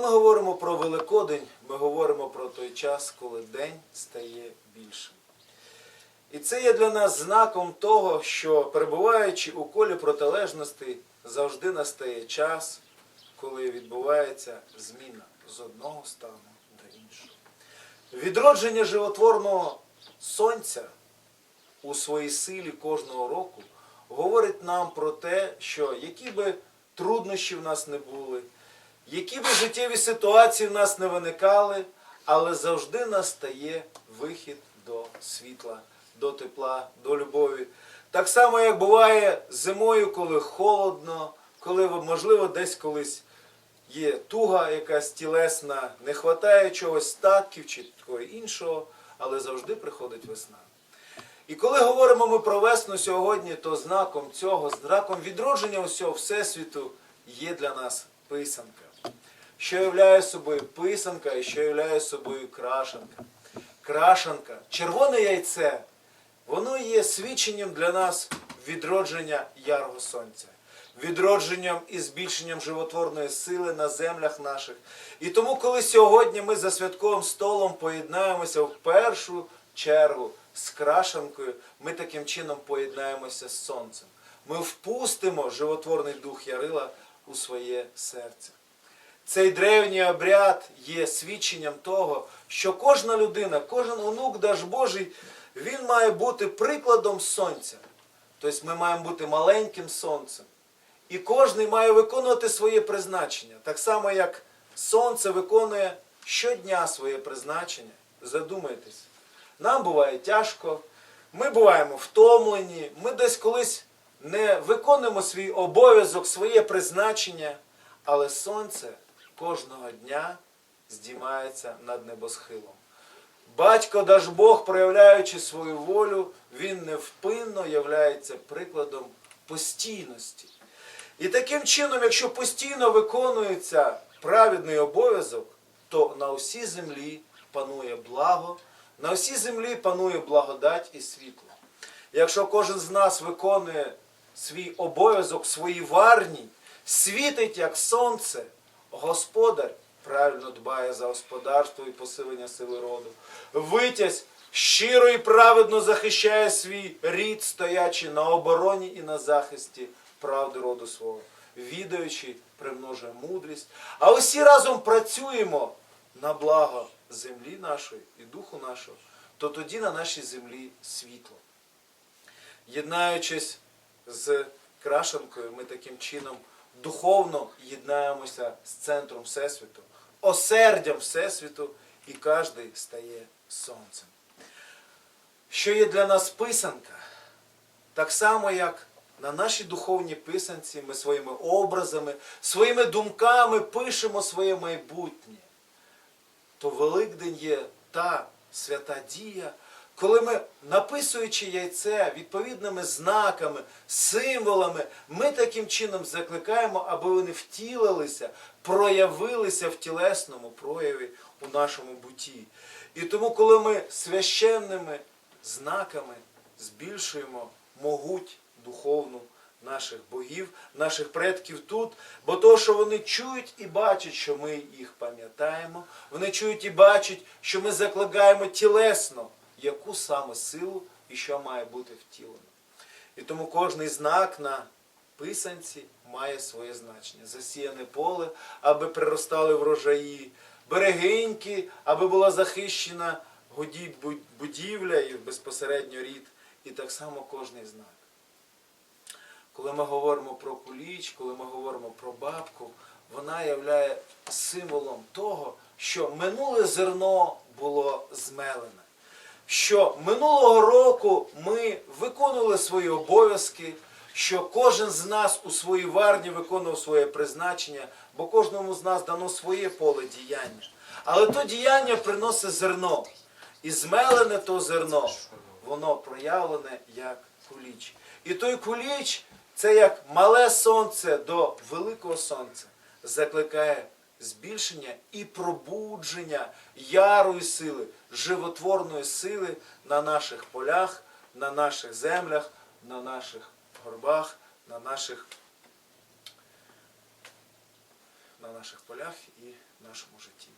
ми говоримо про Великодень, ми говоримо про той час, коли день стає більшим. І це є для нас знаком того, що перебуваючи у колі протилежностей, завжди настає час, коли відбувається зміна з одного стану до іншого. Відродження животворного сонця у своїй силі кожного року говорить нам про те, що які би труднощі в нас не були, які би життєві ситуації в нас не виникали, але завжди настає вихід до світла, до тепла, до любові. Так само, як буває зимою, коли холодно, коли, можливо, десь колись є туга якась тілесна, не вистачає чогось статків чи такого іншого, але завжди приходить весна. І коли говоримо ми про весну сьогодні, то знаком цього, знаком відродження усього Всесвіту є для нас писанка. Що являє собою писанка і що являє собою крашенка. Крашенка, червоне яйце, воно є свідченням для нас відродження ярого сонця, відродженням і збільшенням животворної сили на землях наших. І тому, коли сьогодні ми за святковим столом поєднаємося в першу чергу з крашенкою, ми таким чином поєднаємося з сонцем. Ми впустимо животворний дух Ярила у своє серце. Цей древній обряд є свідченням того, що кожна людина, кожен онук Даж Божий, він має бути прикладом сонця. Тобто ми маємо бути маленьким сонцем. І кожен має виконувати своє призначення. Так само, як сонце виконує щодня своє призначення. Задумайтесь. Нам буває тяжко, ми буваємо втомлені, ми десь колись не виконуємо свій обов'язок, своє призначення, але сонце кожного дня здіймається над небосхилом. Батько Дажбог, проявляючи свою волю, він невпинно являється прикладом постійності. І таким чином, якщо постійно виконується праведний обов'язок, то на усій землі панує благо, на всій землі панує благодать і світло. Якщо кожен з нас виконує свій обов'язок, свої варні, світить як сонце, господар правильно дбає за господарство і посилення сили роду. Витязь щиро і праведно захищає свій рід, стоячи на обороні і на захисті правди роду свого, відаючи, примножує мудрість. А усі разом працюємо на благо землі нашої і духу нашого, то тоді на нашій землі світло. Єднаючись з крашенкою, ми таким чином духовно єднаємося з центром Всесвіту, осердям Всесвіту, і кожен стає сонцем. Що є для нас писанка? Так само, як на нашій духовній писанці ми своїми образами, своїми думками пишемо своє майбутнє то Великдень є та свята дія, коли ми, написуючи яйце відповідними знаками, символами, ми таким чином закликаємо, аби вони втілилися, проявилися в тілесному прояві у нашому буті. І тому, коли ми священними знаками збільшуємо могуть духовну наших богів, наших предків тут, бо то, що вони чують і бачать, що ми їх пам'ятаємо, вони чують і бачать, що ми закликаємо тілесно, яку саме силу і що має бути втілено. І тому кожний знак на писанці має своє значення. Засіяне поле, аби приростали врожаї, берегиньки, аби була захищена будівля і безпосередньо рід. І так само кожний знак. Коли ми говоримо про куліч, коли ми говоримо про бабку, вона є символом того, що минуле зерно було змелене. Що минулого року ми виконували свої обов'язки, що кожен з нас у своїй варні виконував своє призначення, бо кожному з нас дано своє поле діяння. Але то діяння приносить зерно. І змелене то зерно, воно проявлене як куліч. І той куліч це як мале сонце до великого сонця закликає збільшення і пробудження ярої сили, животворної сили на наших полях, на наших землях, на наших горбах, на наших, на наших полях і нашому житті.